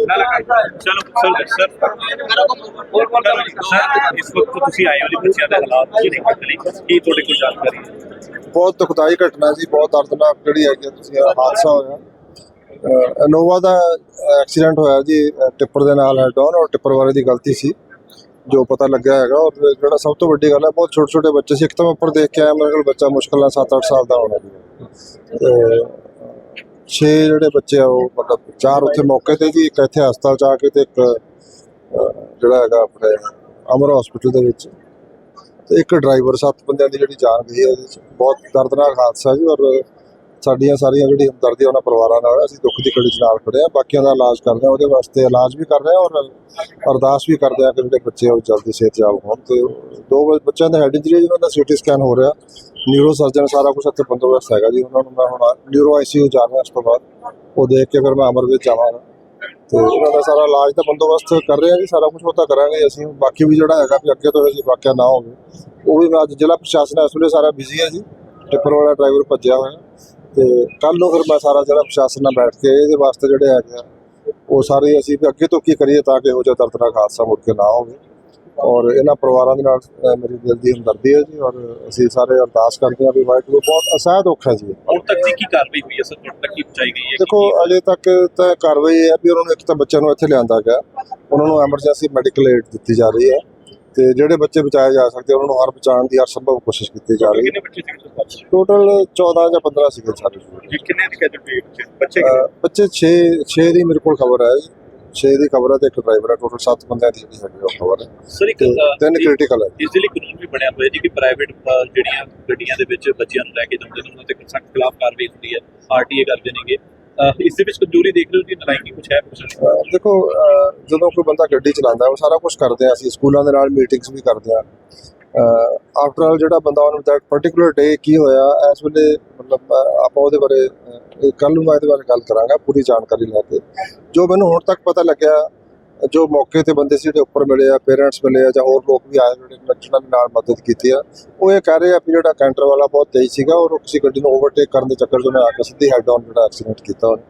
ਚਲੋ sir sir sir ਇਸ ਵਕਤ ਤੁਸੀਂ ਆਏ ਹੋ ਬੱਚਿਆਂ ਦੇ ਹਾਲਾਤ ਕੀ ਨੇ ਲਈ ਕੀ ਤੁਹਾਡੇ ਕੋਲ ਜਾਣਕਾਰੀ ਹੈ ਬਹੁਤ ਦੁਖਦਾਈ ਘਟਨਾ ਜੀ ਬਹੁਤ ਦਰਦਨਾਕ ਜਿਹੜੀ ਹੈਗੀ ਆ, ਤੁਸੀਂ ਹਾਦਸਾ ਹੋਇਆ। ਅਹ ਇਨੋਵਾ ਦਾ ਐਕਸੀਡੈਂਟ ਹੋਇਆ ਜੀ ਟਿੱਪਰ ਦੇ ਨਾਲ ਹੈਡ ਔਨ ਔਰ ਟਿੱਪਰ ਵਾਲੇ ਦੀ ਗਲਤੀ ਸੀ ਜੋ ਪਤਾ ਲੱਗਿਆ ਹੈਗਾ। ਔਰ ਜਿਹੜਾ ਸਭ ਤੋਂ ਵੱਡੀ ਗੱਲ ਹੈ ਬਹੁਤ ਛੋਟੇ ਛੋਟੇ ਬੱਚੇ ਸੀ। ਇੱਕ ਤਾਂ ਉੱਪਰ ਦੇਖ ਕੇ ਆਇਆ ਮੇਰੇ ਕੋਲ ਬੱਚਾ ਮੁਸ਼ਕਲ ਨਾਲ 7-8 ਸਾਲ ਦਾ ਹੋਣਾ ਜੀ। ਤੇ 6 ਜਿਹੜੇ ਬੱਚੇ ਆ, ਉਹ ਮਤਲਬ ਚਾਰ ਉੱਥੇ ਮੌਕੇ ਤੇ ਜੀ, ਇੱਕ ਇੱਥੇ ਹਸਪਤਾਲ ਚ ਆ ਕੇ ਤੇ ਇੱਕ ਜਿਹੜਾ ਹੈਗਾ ਆਪਣੇ ਅਮਰ ਹਸਪੀਟਲ ਦੇ ਵਿੱਚ। ਤੇ ਇੱਕ ਡਰਾਈਵਰ ਸੱਤ ਬੰਦਿਆਂ ਦੀ ਜਿਹੜੀ ਜਾਨ ਗਈ ਹੈ ਬਹੁਤ ਦਰਦਨਾਕ ਹਾਦਸਾ ਜੀ ਔਰ ਸਾਡੀਆਂ ਸਾਰੀਆਂ ਜਿਹੜੀ ਹਮਦਰਦੀ ਉਹਨਾਂ ਪਰਿਵਾਰਾਂ ਨਾਲ, ਅਸੀਂ ਦੁੱਖ ਦੀ ਘੜੀ ਚ ਨਾਲ ਖੜੇ ਆ, ਬਾਕੀਆਂ ਦਾ ਇਲਾਜ ਕਰ ਰਹੇ ਆ, ਉਹਦੇ ਵਾਸਤੇ ਇਲਾਜ ਵੀ ਕਰ ਰਹੇ ਆ ਔਰ ਅਰਦਾਸ ਵੀ ਕਰਦੇ ਆ ਕਿ ਜਿਹੜੇ ਬੱਚੇ ਆ ਉਹ ਜਲਦੀ ਸਿਹਤਯਾਬ ਹੋਣ। ਤੇ ਦੋ ਬੱਚਿਆਂ ਦਾ ਹੈਡ ਇੰਜਰੀ ਜਿਹਨਾਂ ਦਾ ਸੀਟੀ ਸਕੈਨ ਹੋ ਰਿਹਾ ਨਿਊਰੋ ਸਰਜਨ ਸਾਰਾ ਕੁਝ ਇੱਥੇ ਬੰਦੋਬਸਤ ਹੈਗਾ ਜੀ। ਉਹਨਾਂ ਨੂੰ ਮੈਂ ਹੁਣ ਨਿਊਰੋ ਆਈਸੀਯੂ ਜਾ ਰਿਹਾ ਉਸ ਤੋਂ ਬਾਅਦ। ਉਹ ਦੇਖ ਕੇ ਫਿਰ ਮੈਂ ਅਮਰ ਵਿੱਚ ਜਾਵਾਂਗਾ। ਤੇ ਉਹਨਾਂ ਦਾ ਸਾਰਾ ਇਲਾਜ ਦਾ ਬੰਦੋਬਸਤ ਕਰ ਰਹੇ ਆ ਜੀ, ਸਾਰਾ ਕੁਝ ਉਹ ਤਾਂ ਕਰਾਂਗੇ ਅਸੀਂ ਬਾਕੀ ਵੀ ਜਿਹੜਾ ਹੈਗਾ ਵੀ ਅੱਗੇ ਤੋਂ ਇਹ ਵਾਕਿਆ ਨਾ ਹੋਵੇ। ਉਹ ਵੀ ਮੈਂ ਅੱਜ ਜ਼ਿਲ੍ਹਾ ਪ੍ਰਸ਼ਾਸਨ ਇਸ ਵੇਲੇ ਸਾਰਾ ਬਿਜ਼ੀ ਹੈ ਜੀ। ਟਿੱਪਰ ਵਾਲਾ ਡਰਾਈਵਰ ਭੱਜਿਆ ਹੋਇਆ। ਤੇ ਕੱਲ ਨੂੰ ਫਿਰ ਮੈਂ ਸਾਰਾ ਜ਼ਿਲ੍ਹਾ ਪ੍ਰਸ਼ਾਸਨ ਨਾਲ ਬੈਠ ਕੇ ਇਹਦੇ ਵਾਸਤੇ ਜਿਹੜੇ ਹੈਗੇ ਆ ਉਹ ਸਾਰੇ ਅਸੀਂ ਵੀ ਅੱਗੇ ਤੋਂ ਕੀ ਕਰੀਏ ਤਾਂ ਕਿ ਇਹੋ ਜਿਹਾ ਦਰਦਨਾਕ ਹਾਦਸਾ ਮੁੜ ਕੇ ਨਾ ਹੋਵੇ। ਔਰ ਇਹਨਾਂ ਪਰਿਵਾਰਾਂ ਦੇ ਨਾਲ ਮੇਰੀ ਦਿਲ ਦੀ ਹਮਦਰਦੀ ਹੈ ਜੀ ਔਰ ਅਸੀਂ ਸਾਰੇ ਅਰਦਾਸ ਕਰਦੇ ਹਾਂ ਵੀ ਵਾਹਿਗੁਰੂ ਬਹੁਤ ਅਸਹਿ ਦੁੱਖ ਹੈ ਜੀ। ਹੁਣ ਤੱਕ ਕੀ ਕਾਰਵਾਈ ਹੋਈ ਹੈ ਸਰ? ਤੱਕ ਕੀ ਪਹੁੰਚਾਈ ਗਈ ਹੈ? ਦੇਖੋ ਅਜੇ ਤੱਕ ਤਾਂ ਕਾਰਵਾਈ ਹੈ ਵੀ ਉਹਨਾਂ ਨੂੰ ਇੱਕ ਤਾਂ ਬੱਚਿਆਂ ਨੂੰ ਇੱਥੇ ਲਿਆਂਦਾ ਗਿਆ। ਉਹਨਾਂ ਨੂੰ ਐਮਰਜੈਂਸੀ ਮੈਡੀਕਲ ਏਡ ਦਿੱਤੀ ਜਾ ਰਹੀ ਹੈ। ਤੇ ਜਿਹੜੇ ਬੱਚੇ ਬਚਾਏ ਜਾ ਸਕਦੇ ਉਹਨਾਂ ਨੂੰ ਹਰ ਬਚਾਉਣ ਦੀ ਹਰ ਸੰਭਵ ਕੋਸ਼ਿਸ਼ ਕੀਤੀ ਜਾ ਰਹੀ ਹੈ। ਕਿੰਨੇ ਬੱਚੇ ਸੀ ਬੱਚੇ? ਟੋਟਲ 14 ਜਾਂ 15 ਸੀਗੇ ਸਾਰੇ ਜੀ ਕਿੰਨੇ ਦੀ ਕੈਜੂਅਲਟੀ ਬੱਚੇ? ਬੱਚੇ ਅਹ ਬੱਚੇ 6 6 ਦੀ ਮੇਰੇ ਕੋਲ ਖਬਰ ਹੈ 6 ਦੀ ਖਬਰ ਹੈ ਤੇ ਇੱਕ ਡਰਾਈਵਰ ਹੈ। ਟੋਟਲ 7 ਬੰਦਿਆਂ ਦੀ ਜਿਹੜੀ ਹੈਗੀ ਉਹ ਖਬਰ ਹੈ। ਸਰ ਇੱਕ ਤੇ ਤਿੰਨ ਕ੍ਰਿਟੀਕਲ ਹੈ। ਇਸ ਦੇ ਲਈ ਕਾਨੂੰਨ ਵੀ ਬਣਿਆ ਹੋਇਆ ਜੀ ਕਿ ਪ੍ਰਾਈਵੇਟ ਜਿਹੜੀਆਂ ਗੱਡੀਆਂ ਦੇ ਵਿੱਚ ਬੱਚਿਆਂ ਨੂੰ ਲੈ ਕੇ ਜਾਂਦੇ ਨੇ ਉਹਨਾਂ ਤੇ ਸਖਤ ਖਿਲਾਫ ਕਾਰਵਾਈ ਹੁੰਦੀ ਹੈ। ਆਰਟੀਏ ਕਰਦੇ ਨੇਗੇ। ਇਸ ਦੇ ਵਿੱਚ ਕਮਜ਼ੋਰੀ ਦੇਖ ਰਹੇ ਹੋ ਜੀ ਨਲਾਇਕੀ ਕੁਝ ਹੈ ਕੁਝ ਦੇਖੋ ਜਦੋਂ ਕੋਈ ਬੰਦਾ ਗੱਡੀ ਚਲਾਉਂਦਾ ਉਹ ਸਾਰਾ ਕੁਝ ਕਰਦੇ ਆ, ਅਸੀਂ ਸਕੂਲਾਂ ਦੇ ਨਾਲ ਮੀਟਿੰਗਸ ਵੀ ਕਰਦੇ ਆ। ਆਫਟਰ ਆਲ ਜਿਹੜਾ ਬੰਦਾ ਉਹਨੂੰ ਦੈਟ ਪਾਰਟਿਕੂਲਰ ਡੇ ਕੀ ਹੋਇਆ, ਇਸ ਵੇਲੇ ਮਤਲਬ ਆਪਾਂ ਉਹਦੇ ਬਾਰੇ ਕੱਲ ਨੂੰ ਮੈਂ ਇਹਦੇ ਬਾਰੇ ਗੱਲ ਕਰਾਂਗਾ, ਪੂਰੀ ਜਾਣਕਾਰੀ ਲੈ ਕੇ। ਜੋ ਮੈਨੂੰ ਹੁਣ ਤੱਕ ਪਤਾ ਲੱਗਿਆ ਜੋ ਮੌਕੇ ਤੇ ਬੰਦੇ ਸੀ ਜਿਹੜੇ ਉੱਪਰ ਮਿਲੇ ਆ ਪੇਰੈਂਟਸ ਮਿਲੇ ਆ ਜਾਂ ਹੋਰ ਲੋਕ ਵੀ ਆਏ ਜਿਹੜੇ ਦੇ ਨਾਲ ਮਦਦ ਕੀਤੀ ਆ, ਉਹ ਇਹ ਕਹਿ ਰਹੇ ਆ ਵੀ ਜਿਹੜਾ ਕੈਂਟਰ ਵਾਲਾ ਬਹੁਤ ਤੇਜ਼ ਸੀਗਾ ਔਰ ਉਹ ਕਿਸੇ ਗੱਡੀ ਨੂੰ ਓਵਰਟੇਕ ਕਰਨ ਦੇ ਚੱਕਰ 'ਚ ਉਹਨੇ ਆ ਕੇ ਸਿੱਧੀ ਹੈਡ ਆਨ ਜਿਹੜਾ ਐਕਸੀਡੈਂਟ ਕੀਤਾ ਉਹਨੇ।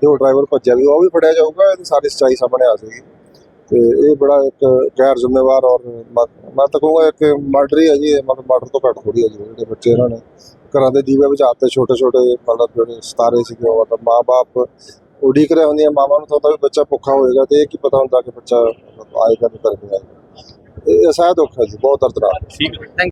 ਤੇ ਉਹ ਡਰਾਈਵਰ ਭੱਜਿਆ ਵੀ, ਉਹ ਵੀ ਫੜਿਆ ਜਾਊਗਾ, ਇਹਦੀ ਸਾਰੀ ਸੱਚਾਈ ਸਾਹਮਣੇ ਆ ਜਾਏਗੀ। ਤੇ ਇਹ ਬੜਾ ਇੱਕ ਗੈਰ ਜ਼ਿੰਮੇਵਾਰ ਔਰ ਮ- ਮੈਂ ਤਾਂ ਕਹੂੰਗਾ ਇੱਕ ਮਰਡਰ ਹੀ ਹੈ ਜੀ, ਇਹ ਮਤਲਬ ਮਰਡਰ ਤੋਂ ਘੱਟ ਥੋੜੀ ਹੈ ਜੀ, ਜਿਹੜੇ ਬੱਚੇ ਇਹਨਾਂ ਨੇ। ਘਰਾਂ ਦੇ ਦੀਵੇ ਬੁਝਾਤੇ ਛੋਟੇ ਛੋਟੇ ਮਤਲਬ ਜਿਹੜੇ ਸਤਾਰੇ ਸੀਗੇ, ਉਹ ਮਤਲਬ ਮਾਂ-ਬਾਪ ਉਡੀਕ ਰਹੇ ਹੁੰਦੀਆਂ ਮਾਵਾਂ ਨੂੰ ਤਾਂ ਹੁੰਦਾ ਵੀ ਬੱਚਾ ਭੁੱਖਾ ਹੋਏਗਾ ਤੇ ਇਹ ਕੀ ਪਤਾ ਹੁੰਦਾ ਕਿ ਬੱਚਾ ਆਏਗਾ ਨਹੀਂ ਆਏਗਾ ਇਹ ਅਸਹਿ ਦੁੱਖ ਹੈ ਜੀ, ਬਹੁਤ ਦਰਦਨਾਕ। ਠੀਕ ਹੈ।